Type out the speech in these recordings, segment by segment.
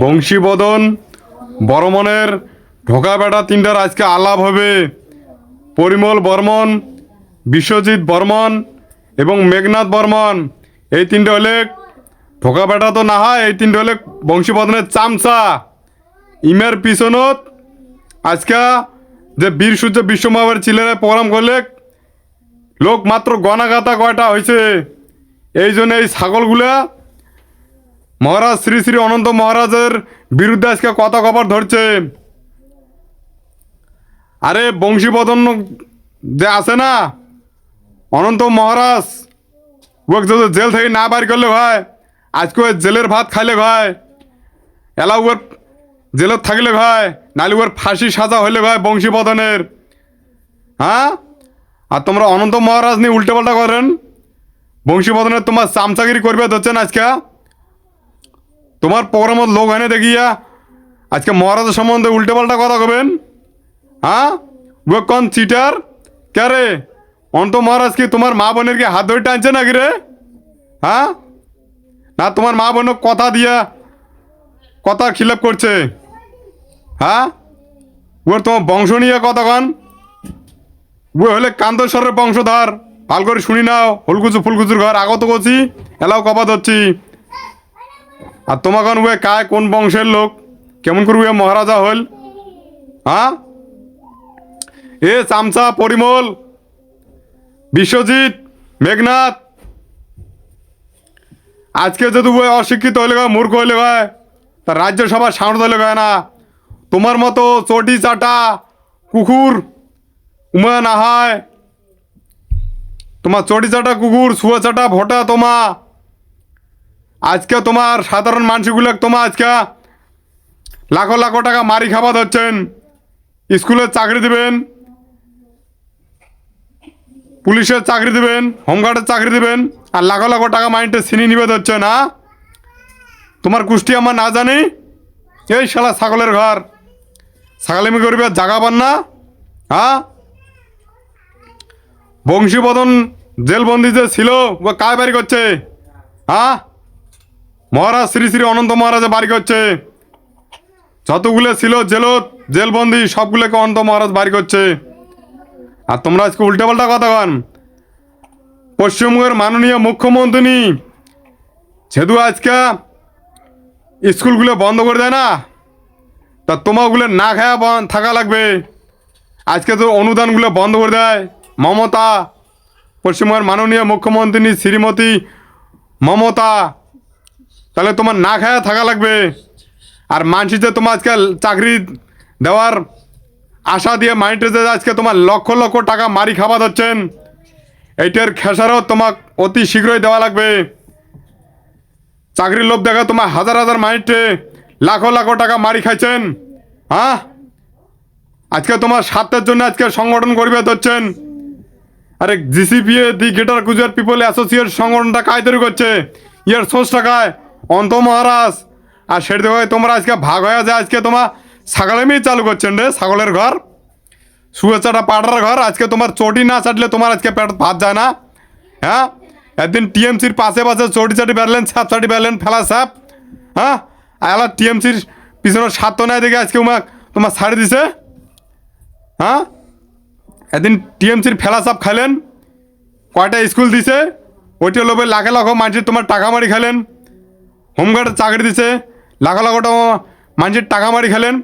বংশীবদন বর্মনের ঢোকা বেটা তিনটার আজকে আলাপ হবে। পরিমল বর্মন, বিশ্বজিৎ বর্মন এবং মেঘনাথ বর্মন। এই তিনটে হলে ঢোকা বেটা তো না হয়, এই তিনটে হলে বংশীবদনের চামচা। ইমের পিছনত আজকে যে বীর সূর্য বিশ্বমহাবের ছেলেরা প্রোগ্রাম করলে লোক মাত্র গণাগাতা কয়টা হয়েছে? এই জন্য এই ছাগলগুলা মহারাজ, শ্রী শ্রী অনন্ত মহারাজের বিরুদ্ধে আজকে কথা কবার ধরছে? আরে, বংশীবদন যে আছে না, অনন্ত মহারাজ ওকে যদি জেল থেকে না বাড়ি করলে হয়, আজকে ওই জেলের ভাত খাইলে হয় এলা ওর জেলত থাকলে হয়, নাহলে ওর ফাঁসি সাজা হইলে হয় বংশীবদনের। হ্যাঁ? আর তোমরা অনন্ত মহারাজ নিয়ে উল্টে পাল্টা করেন, বংশীবদনের তোমার চামচাগিরি করবে ধরছেন আজকে? তোমার প্রোগ্রামত লোক এনে দেখিয়া আজকে মহারাজের সম্বন্ধে উল্টে পাল্টা কথা কবেন? হ্যাঁ? ও কন চিটার? কে রে? অন্ত মহারাজ কি তোমার মা বোনের কি হাত ধরে টানছে নাকি রে? হ্যাঁ? না, তোমার মা বোন কথা দিয়া কথা খিলাপ করছে। হ্যাঁ? ওর তোমার বংশ নিয়ে কথা কন। ও হলে কান্তস্বরের বংশধর। ভালো করে শুনি নাও। ফুলকুচু ফুলকুচুর ঘর আগত করছি। এলাও কপাত হচ্ছি। আর তোমাখন উয়ে কায়, কোন বংশের লোক? কেমন করে উয়ে মহারাজা হল হ্যাঁ? এ চামচা, পরিমল, বিশ্বজিৎ, মেঘনাথ। আজকে যদি উয়ে অশিক্ষিত হইলে হয় মূর্খ হইলে হয় তা রাজ্যসভার সামনে হইলে হয় না? তোমার মতো চটি চাটা, কুকুর উমা না হয়। তোমার চটি চাটা, কুকুর শুয়া চাটা, ভোটা তোমা। আজকে তোমার সাধারণ মানুষগুলো তোমার আজকে লাখো লাখো টাকা মারি খাওয়া ধরছেন। স্কুলে চাকরি দিবেন। পুলিশের চাকরি দিবেন হোমগার্ডের চাকরি দিবেন, আর লাখো লাখো টাকা মাইন্ডে ছিনি নিবে ধরছে না তোমার কুষ্টি আমার না জানি? এই শালা ছাগলের ঘর। ছাগলেমি করবে জাগা পান না হ্যাঁ বংশীবদন জেলবন্দি যে ছিল, ও কায় বাড়ি করছে হ্যাঁ মহারাজ, শ্রী শ্রী অনন্ত মহারাজে বাড়ি করছে। যতগুলো ছিল জেলত জেলবন্দি, সবগুলোকে অনন্ত মহারাজ বাড়ি করছে। আর তোমরা আজকে উল্টে পাল্টা কথা কন। পশ্চিমবঙ্গের মাননীয় মুখ্যমন্ত্রী, যেহেতু আজকে স্কুলগুলো বন্ধ করে দেয় না, তা তোমাগুলো না খায়া থাকা লাগবে। আজকে তো অনুদানগুলো বন্ধ করে দেয় মমতা। পশ্চিমবঙ্গের মাননীয় মুখ্যমন্ত্রী শ্রীমতী মমতা। তাহলে তোমার না খায়া থাকা লাগবে। আর মানসি যে তোমার আজকে চাকরি দেওয়ার আশা দিয়ে মাইন্ডে যে আজকে তোমার লক্ষ লক্ষ টাকা মারি খাওয়া ধরছেন এইটার খেসারও তোমাক অতি শীঘ্রই দেওয়া লাগবে। চাকরির লোভ দেখা তোমার হাজার হাজার মাইন্ডে লাখো লাখো টাকা মারি খাইছেন। হ্যাঁ? আজকে তোমার স্বার্থের জন্য আজকে সংগঠন করবে ধরছেন। আরে GCPA the greater Gujarat people associate সংগঠনটা কায় তৈরি করছে? ইয়ার সোর্স টাকায় অন্ত মহারাজ। আর সেটা দেখো তোমরা আজকে ভাগ হয়ে যায় আজকে তোমার ছাগলেমি চালু করছেন রে, ছাগলের ঘর। শুয়ে চাটা পাটার ঘর। আজকে তোমার চটি না চাটলে তোমার আজকে পেট ভাত যায় না। হ্যাঁ? একদিন টিএমসির পাশে পাশে চটি চাটি বেরলেন সাপ চাটি বেরলেন, ফেলা সাপ। হ্যাঁ? আলা টিএমসির পিছনে স্বার্থ নাই দেখে আজকে উমাক তোমার ছাড়ি দিছে। হ্যাঁ? একদিন টিএমসির ফেলা সাপ খাইলেন, কয়টা স্কুল দিছে, ওইটা লোভে লাখে লাখো মানুষের তোমার টাকা মারি খেলেন হোমগার্ডের চাকরি দিছে লাখো লাখো মানুষের টাকা মারি খেলেন।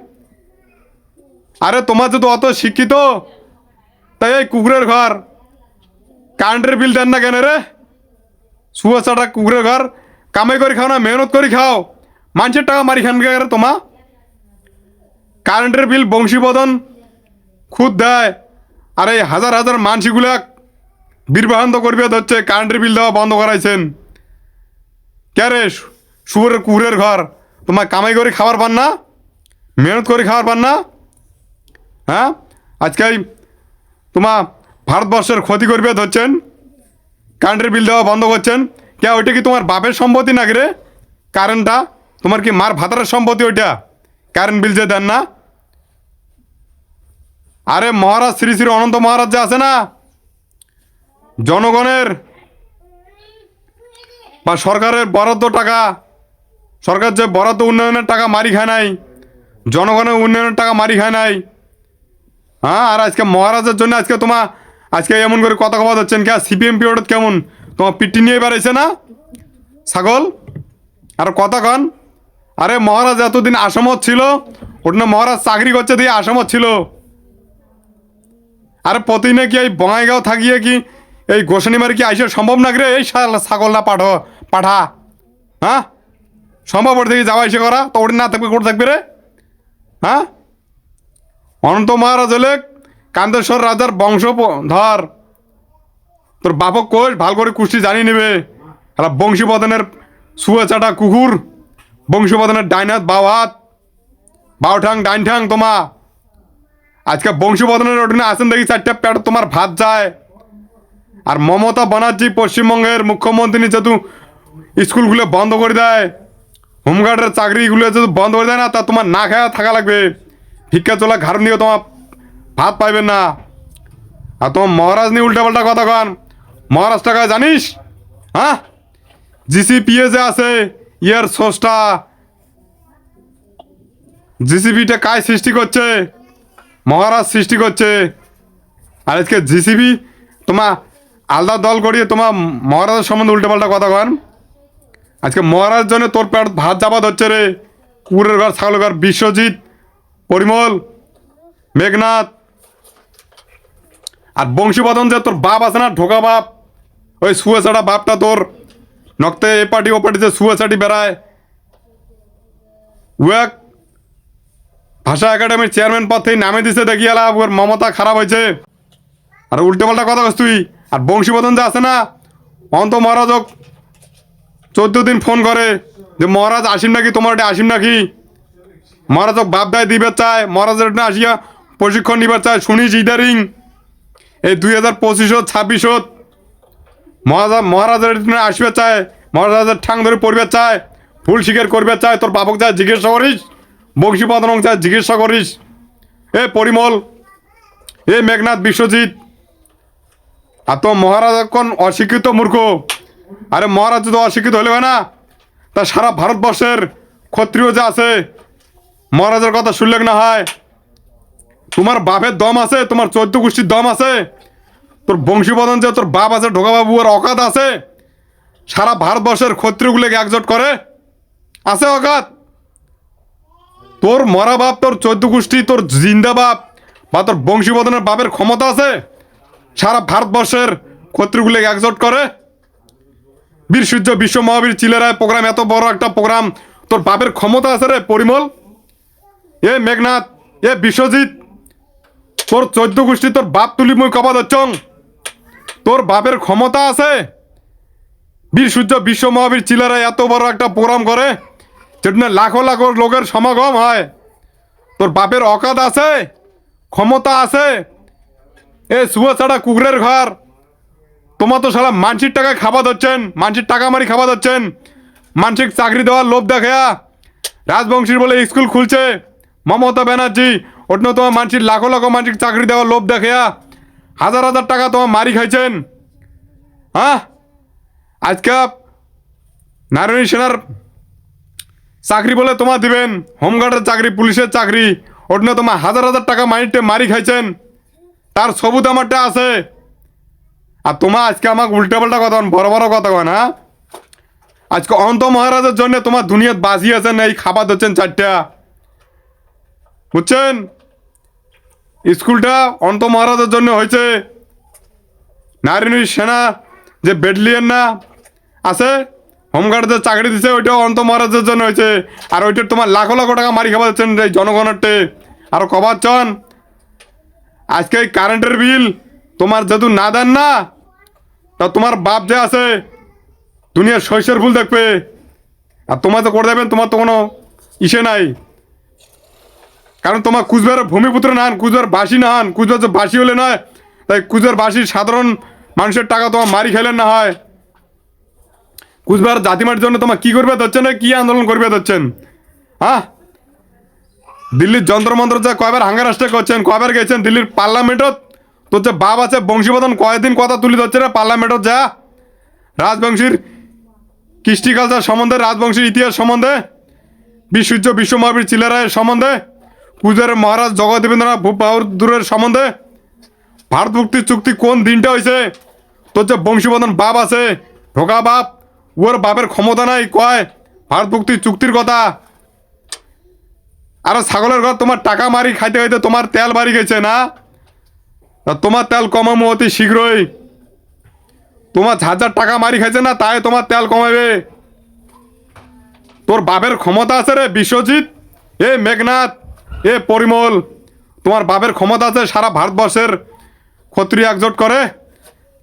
আরে তোমার যদি অত শিক্ষিত, তাই এই কুকুরের ঘর। কারেন্টের বিল দেন না কেন রে? শুয়াশাটা কুকুরের ঘর, কামাই করে খাও না, মেহনত করে খাও। মানুষের টাকা মারি খান রে তোমা। কারেন্টের বিল বংশীবদন খুদ দেয়। আর এই হাজার হাজার মানসিগুলা বিরবাহান্ত করবে ধরছে, কারেন্টের বিল দেওয়া বন্ধ করাইছেন। কে রে শুয়োরের কুকুরের ঘর। তোমার কামাই করে খাবার পান না? মেহনত করে খাবার পান না? হ্যাঁ? আজকে তোমার ভারতবর্ষের ক্ষতি করবে ধরছেন। কারেন্টের বিল দেওয়া বন্ধ করছেন। কে, ওইটা কি তোমার বাপের সম্পত্তি নাকি রে? কারেন্টটা? তোমার কি মার ভাতারের সম্পত্তি ওইটা? কারেন্ট বিল যে দেন না? আরে মহারাজ, শ্রী শ্রী অনন্ত মহারাজ যে আছে না? জনগণের বা সরকারের বরাদ্দ টাকা সরকার যে বরাদ্দ উন্নয়নের টাকা মারি খায় নাই, জনগণের উন্নয়নের টাকা মারি খায় নাই হ্যাঁ? আর আজকে মহারাজের জন্য আজকে তোমার আজকে এমন করে কথা কথা হচ্ছেন কে সিপিএম পিরিয়ড কেমন? তোমার পিটি নিয়ে এসে না? ছাগল? আর কথা কন। আরে মহারাজ এতদিন আসামত ছিল ওটা মহারাজ চাকরি করছে দিয়ে আসামত ছিল। আরে প্রতিদিনে কি এই বঙ্গাইগাঁও থাকিয়ে কি এই গোসানিমারি কি আইসা সম্ভব না রে? এই ছাগল না পাঠো পাঠা। হ্যাঁ? সম্ভব ওর থেকে যাওয়া এসে করা, তো ওটা না থাকবে করে থাকবে রে? হ্যাঁ? অনন্ত মহারাজ হলে কান্দেশ্বর রাজার বংশ ধর, তোর বাপক কোষ ভালো করে কুষ্টি জানিয়ে নেবে। আর বংশীবদনের শুয়ে চাটা কুকুর বংশীবদনের ডাইন হাত বাও হাত বাও ঠাং ডাইন ঠাং তোমা। আজকে বংশীবদনের ওখানে আসেন দেখি চারটা প্যাট তোমার ভাত যায়। আর মমতা ব্যানার্জি পশ্চিমবঙ্গের মুখ্যমন্ত্রী যেহেতু স্কুলগুলো বন্ধ করে দেয় হোমগার্ডের চাকরিগুলো যেহেতু বন্ধ করে দেয় না, তা তোমার না খাওয়া থাকা লাগবে। ভিক্ষা চলা ঘাড় নিয়ে তোমার ভাত পাইবেন না। আর তোমার মহারাজ নিয়ে উল্টাপাল্টা কথা কন। মহারাজ টাকা জানিস হ্যাঁ? জিসিপিএ যে আছে, ইয়ার সোর্সটা জিসিপিটা কায় সৃষ্টি করছে? মহারাজ সৃষ্টি করছে। আর আজকে জিসিবি তোমার আলাদা দল করিয়ে তোমার মহারাজের সম্বন্ধে উল্টোপাল্টা কথা কন। আজকে মহারাজ জন্য তোর পেট ভাত জাবাদ হচ্ছে রে। কুকুরের ঘর, ছাগলের ঘর, বিশ্বজিৎ, পরিমল, মেঘনাথ। আর বংশীবদন যে তোর বাপ আছে না, ঢোকা বাপ, ওই শুয়েছাড়া বাপটা তোর। নক্তে এ পার্টি, ও পার্টিতে শুয়েছাটি বেড়ায়। উয়াক, ভাষা একাডেমির চেয়ারম্যান পদ থেকে নামে দিছে, দেখি এলা ওর মমতা খারাপ হয়েছে। আর উল্টে পাল্টা কথা কস তুই। আর বংশীবদন যে আছে না, অন্ত মহারাজক চোদ্দ দিন ফোন করে যে, মহারাজ আসিম নাকি? তোমার এটা আসিম নাকি? মহারাজক বাপদায় দিবে চায়। মহারাজের এটা আসিয়া প্রশিক্ষণ নিবার চায়। শুনিস, ইদারিং। এই দুই হাজার পঁচিশত ছাব্বিশত মহারাজা মহারাজের আসবে চায়। মহারাজের ঠাং ধরে পড়বে চায়। ভুল স্বীকার করবে চায়। তোর বাপক যা জিজ্ঞাসা করিস। বংশী বংশীপদনক যা জিজ্ঞাসা করিস। এ পরিমল, এ মেঘনাথ বিশ্বজিৎ। আর তো মহারাজ এখন অশিক্ষিত মূর্খ। আরে মহারাজ তো অশিক্ষিত হলে না। তা সারা ভারতবর্ষের ক্ষত্রিয় যে আছে, মহারাজের কথা শুনলে না হয়? তোমার বাপের দম আছে, তোমার চোদ্দ গোষ্ঠীর দম আছে, তোর বংশীবদন যে তোর বাপ আছে ঢোকা বাবু আর অকাত আছে, সারা ভারতবর্ষের ক্ষত্রিয়গুলোকে একজোট করে। আছে অকাত? তোর মরা বাপ, তোর চোদ্দ গোষ্ঠী, তোর জিন্দা বাপ বা তোর বংশীবদনের বাপের ক্ষমতা আছে, সারা ভারতবর্ষের ক্ষত্রিয়গুলোকে একজোট করে। বীর সূর্য বিশ্ব মহাবীর চিলেরায় প্রোগ্রাম, এত বড় একটা প্রোগ্রাম। তোর বাপের ক্ষমতা আছে রে, পরিমল? এ মেঘনাথ, এ বিশ্বজিৎ, তোর চোদ্দ গোষ্ঠী, তোর বাপ তুলি মুই কবা দচ্ছং তোর বাপের ক্ষমতা আছে। বীর সূর্য বিশ্ব মহাবীর চিলারা এত বড় একটা প্রোগ্রাম করে যেটা লাখো লাখো লোকের সমাগম হয়। তোর বাপের অকাত আছে, ক্ষমতা আছে। এ শুয়ে ছাড়া কুকুরের ঘর তোমার তো সারা মানসিক টাকায় খাওয়া ধরছেন মানসিক টাকা মারি খাওয়া ধরছেন। মানসিক চাকরি দেওয়ার লোভ দেখা রাজবংশীর বলে স্কুল খুলছে। মমতা ব্যানার্জি ওটা তোমার মানসিক লাখো লাখো মানসিক চাকরি দেওয়ার লোভ দেখা হাজার হাজার টাকা তোমার মারি খাইছেন। হ্যাঁ? আজকে নারায়ণী সেনার চাকরি বলে তোমার দিবেন, হোমগার্ডের চাকরি, পুলিশের চাকরি ওটা তোমার হাজার হাজার টাকা মারিতে মারি খাইছেন। তার সবুজ আমারটা আছে। আর তোমার আজকে আমাকে উল্টা পাল্টা কথা বড় বড় কথা কন হ্যাঁ? আজকে অন্ত মহারাজের জন্য তোমার দুনিয়াত বাজি আছেন এই খাবার দিচ্ছেন চারটা। বুঝছেন? স্কুলটা অন্ত মহারাজের জন্য হয়েছে। নারী সেনা যে বেডলিয়ান না আছে, হোমগার্ডদের চাকরি দিছে ওইটা অন্ত মহারাজের জন্য হয়েছে। আর ওইটা তোমার লাখো লাখো টাকা মারি খাবার দিচ্ছেন এই জনগণেরটে আরও কবার চন, আজকে এই কারেন্টের বিল তোমার যেহেতু না দেন না, তা তোমার বাপ যে আছে, দুনিয়ার শৈশের ফুল দেখবে। আর তোমার তো করে দেবেন, তোমার তো কোনো ইসে নাই। কারণ তোমার কুচবিহারের ভূমিপুত্র না হন কুচবিহার বাসী না হন, কুচবিহার যে বাসি হলে নয়, তাই কুচবিহার বাসীর সাধারণ মানুষের টাকা তোমার মারি খেলেন না হয়। কুচবিহার জাতিমার জন্য তোমার কি করবে ধরছেন, কি আন্দোলন করবে ধরছেন? হ্যাঁ দিল্লির যন্ত্রমন্ত্র যা কয়বার হাঙ্গার রাষ্ট্রে করছেন, কয়বার গেছেন, দিল্লির পার্লামেন্টত তোর যে বাপ আছে বংশীবদন কয়েকদিন কথা তুলি ধরছে রে পার্লামেন্টত যা? রাজবংশীর কৃষ্টি কালচার সম্বন্ধে, রাজবংশীর ইতিহাস সম্বন্ধে বিশ্বূর্য বিশ্বমহাবীর চিলারায়ের সম্বন্ধে কুজের মহারাজ জগদেবেন্দ্রনাথ বাহাদুরের সম্বন্ধে, ভারত মুক্তি চুক্তি কোন দিনটা হয়েছে তোর যে বংশীবদন বাপ আছে ঢোকা বাপ, ওর বাপের ক্ষমতা নাই, কয়? ভারত মুক্তি চুক্তির কথা। আর ছাগলের ঘর, তোমার টাকা মারি খাইতে খাইতে তোমার তেল বাড়ি গেছে, না? তোমার তেল কমাবো অতি শীঘ্রই। তোমার হাজার টাকা মারি খাইছে না, তাই তোমার তেল কমাবে। তোর বাপের ক্ষমতা আছে রে বিশ্বজিৎ, এ মেঘনাথ, এ পরিমল। তোমার বাপের ক্ষমতা আছে সারা ভারতবর্ষের। ক্ষত্রিয় একজোট করে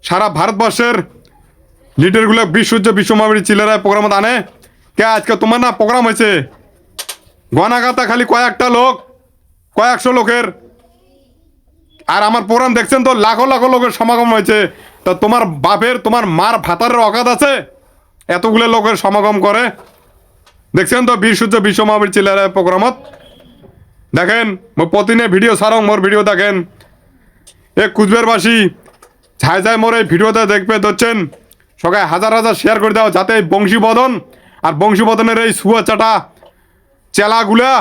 সারা ভারতবর্ষের। লিডারগুলো বিশ্বজ্য বিশ্বমাবীর চিলেরায় প্রোগ্রাম আনে। কে আজকে তোমার না প্রোগ্রাম হয়েছে? গনাগাতা খালি কয়েকটা লোক, কয়েকশো লোকের। আর আমার প্রোগ্রাম দেখছেন তো, লাখো লাখো লোকের সমাগম হয়েছে। তা তোমার বাপের, তোমার মার ভাতারের অকাত আছে? এতগুলো লোকের সমাগম করে। দেখছেন তো বীর সূর্য বিশ্ব মহাবীর চিলার প্রোগ্রামত? দেখেন মোর প্রতিদিনে ভিডিও সারং মোর ভিডিও দেখেন। এ কুচবিহারবাসী ছায় ছায় মোর এই ভিডিওতে দেখবে, ধরছেন, সবাই হাজার হাজার শেয়ার করে দাও, যাতে এই বংশীবদন আর বংশীবদনের এই সুয়া চাটা চেলাগুলা,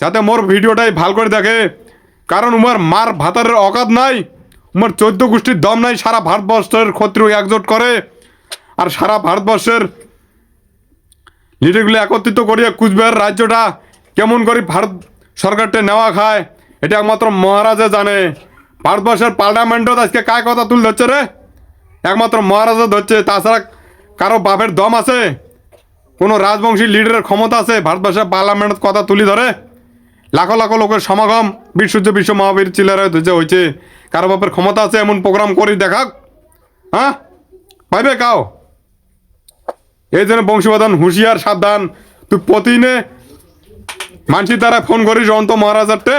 যাতে মোর ভিডিওটাই ভালো করে দেখে। কারণ উমার মার ভাতারের অকাত নাই, উমার চোদ্দ গোষ্ঠীর দম নাই, সারা ভারতবর্ষের ক্ষত্রিয় একজোট করে। আর সারা ভারতবর্ষের লিডারগুলো একত্রিত করিয়া কুচবিহার রাজ্যটা কেমন করে ভারত সরকারটা নেওয়া খায়, এটা একমাত্র মহারাজা জানে। ভারতবর্ষের পার্লামেন্টত আজকে কায় কথা তুল ধরছে রে? একমাত্র মহারাজা ধরছে, তাছাড়া কারও বাপের দম আছে? কোনো রাজবংশী লিডারের ক্ষমতা আছে? ভারতবর্ষের পার্লামেন্টত কথা তুলি ধরে? লাখো লাখো লোকের সমাগম বিশ্বজ্য বিশ্ব মহাবীর চিলারে যে হয়েছে। কারও বাপের ক্ষমতা আছে, এমন প্রোগ্রাম করি, দেখাক। হ্যাঁ? পাইবে কাও? এই জন্য বংশীবদন হুঁশিয়ার, সাবধান। তুই প্রতিদিনে মানসি দ্বারা ফোন করিস অন্ত মহারাজারতে।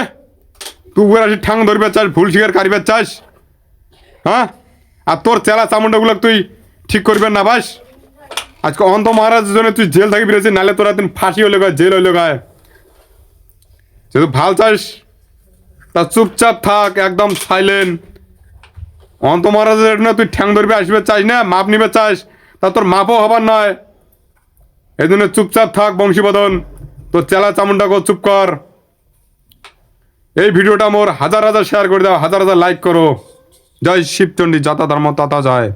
তুই উপরে আসি ঠাং ধরবে চাস, ভুল শিকার কারিবে চাস। হ্যাঁ? আর তোর চেলা চামুন্ডাগুলো তুই ঠিক করবেন না বাস। আজকে অন্ত মহারাজের জন্য তুই জেল থাকি বেরোছিস নাহলে তোরা দিন ফাঁসি হলে গায় জেল হইলে গায় যদি ভালো চাস, তা চুপচাপ থাক, একদম সাইলেন্ট অন্ত মহারাজের জন্য তুই ঠ্যাং ধরবে, আসবে চাস না, মাপ নিবে চাস, তা তোর মাপও হবার নয়। এই জন্য চুপচাপ থাক, বংশীবদন। তোর চেলা চামুন্ডাকে চুপ কর। এই ভিডিওটা মোর হাজার হাজার শেয়ার করে দাও, হাজার হাজার লাইক করো। জয় শিবচণ্ডী যাতা ধর্ম তাতা জয়।